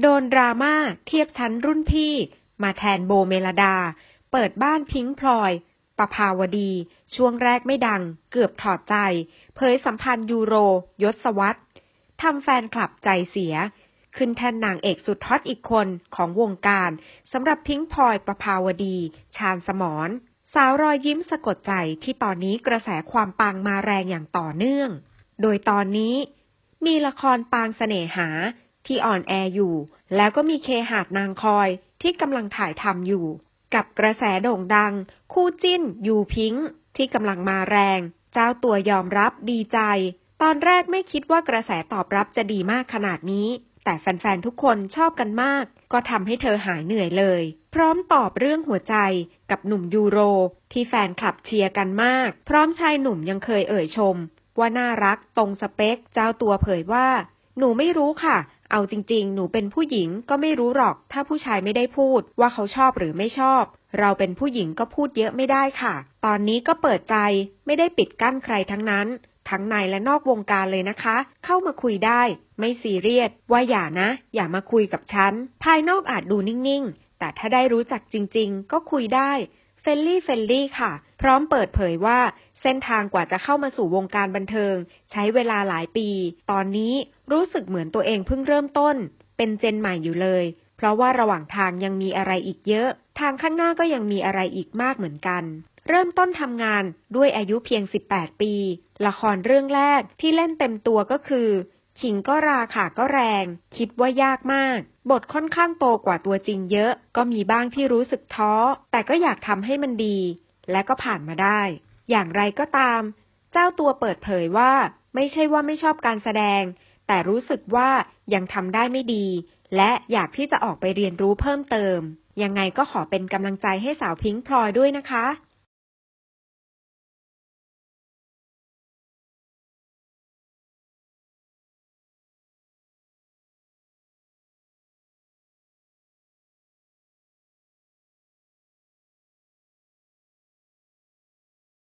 โดนดราม่าเทียบชั้นรุ่นพี่ มาแทนโบเมลดา เปิดบ้านพิงพลอย ประภาวดี ช่วงแรกไม่ดัง เกือบถอดใจ เผยสัมพันธ์ยูโร ยศวัตรทำแฟนคลับใจเสีย ขึ้นแทนนางเอกสุดฮอตอีกคนของวงการสำหรับพิงพลอยประภาวดี ชาญสมรสาวรอยยิ้มสะกดใจที่ตอนนี้กระแสความปังมาแรงอย่างต่อเนื่อง โดยตอนนี้มีละครปางเสน่หา ที่อ่อนแออยู่ แล้วก็มีเคหาดนางคอยที่กำลังถ่ายทำอยู่ กับกระแสโด่งดัง คู่จิ้น ยูพิงค์ที่กำลังมาแรง เจ้าตัวยอมรับดีใจ ตอนแรกไม่คิดว่ากระแสตอบรับจะดีมากขนาดนี้ แต่แฟนๆทุกคนชอบกันมาก ก็ทำให้เธอหายเหนื่อยเลย พร้อมตอบเรื่องหัวใจกับหนุ่มยูโร ที่แฟนคลับเชียร์กันมาก พร้อมชายหนุ่มยังเคยเอ่ยชม ว่าน่ารักตรงสเปค เจ้าตัวเผยว่า หนูไม่รู้ค่ะ เอาจริงๆ หนูเป็นผู้หญิงก็ไม่รู้หรอก ถ้าผู้ชายไม่ได้พูดว่าเขาชอบหรือไม่ชอบ เราเป็นผู้หญิงก็พูดเยอะไม่ได้ค่ะ ตอนนี้ก็เปิดใจไม่ได้ปิดกั้นใครทั้งนั้น ทั้งในและนอกวงการเลยนะคะ เข้ามาคุยได้ ไม่ซีเรียสว่าอย่านะ อย่ามาคุยกับฉัน ภายนอกอาจดูนิ่งๆ แต่ถ้าได้รู้จักจริง ๆ ก็คุยได้ เฟลลี่เฟลลี่ค่ะ พร้อมเปิดเผยว่าเส้นทางกว่าจะเข้ามาสู่วงการบันเทิง ใช้เวลาหลายปี ตอนนี้รู้สึกเหมือนตัวเองเพิ่งเริ่มต้น เป็นเจนใหม่อยู่เลย เพราะว่าระหว่างทางยังมีอะไรอีกเยอะ ทางข้างหน้าก็ยังมีอะไรอีกมากเหมือนกัน เริ่มต้นทำงานด้วยอายุเพียง 18 ปี ละครเรื่องแรกที่เล่นเต็มตัวก็คือขิงก็ราค่ะก็แรง คิดว่ายากมากบทค่อนข้างโตกว่าตัวจริงเยอะ ก็มีบ้างที่รู้สึกท้อ แต่ก็อยากทำให้มันดี และก็ผ่านมาได้ อย่างไรก็ตาม เจ้าตัวเปิดเผยว่า ไม่ใช่ว่าไม่ชอบการแสดง แต่รู้สึกว่ายังทำได้ไม่ดี และอยากที่จะออกไปเรียนรู้เพิ่มเติม ยังไงก็ขอเป็นกำลังใจให้สาวพิงค์พลอยด้วยนะคะ